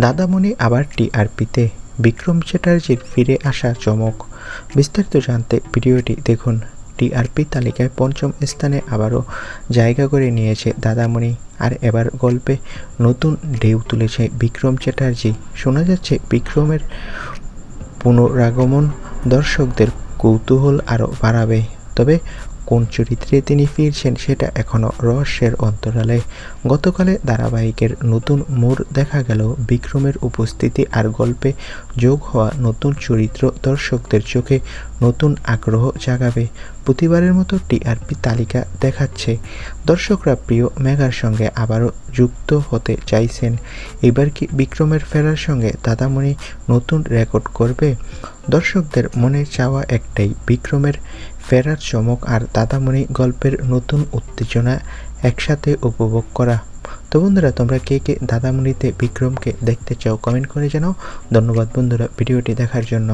দাদামণি আবার টিআরপিতে বিক্রম চ্যাটার্জির ফিরে আসা চমক। বিস্তারিত জানতে ভিডিওটি দেখুন। টিআরপি তালিকায় পঞ্চম স্থানে আবারও জায়গা করে নিয়েছে দাদামণি। আর এবার গল্পে নতুন ঢেউ তুলেছে বিক্রম চ্যাটার্জি। শোনা যাচ্ছে বিক্রমের পুনরাগমন দর্শকদের কৌতূহল আরও বাড়াবে। তবে কোন চরিত্রে তিনি ফিরছেন সেটা এখনও রহস্যের অন্তরালে। গতকালে ধারাবাহিকের নতুন মোড় দেখা গেল বিক্রমের উপস্থিতি আর গল্পে যোগ হওয়া নতুন চরিত্র দর্শকদের চোখে নতুন আগ্রহ জাগাবে। প্রতিবারের মতো টিআরপি তালিকা দেখাচ্ছে। দর্শকরা প্রিয় মেঘার সঙ্গে আবারও যুক্ত হতে চাইছেন। এবার কি বিক্রমের ফেরার সঙ্গে দাদামণি নতুন রেকর্ড করবে? দর্শকদের মনে চাওয়া একটাই, বিক্রমের ফেরার চমক আর দাদামণি গল্পের নতুন উত্তেজনা একসাথে উপভোগ করা। তো বন্ধুরা, তোমরা কে কে দাদামণিতে বিক্রমকে দেখতে চাও কমেন্ট করে জানাও। ধন্যবাদ বন্ধুরা, ভিডিওটি দেখার জন্য।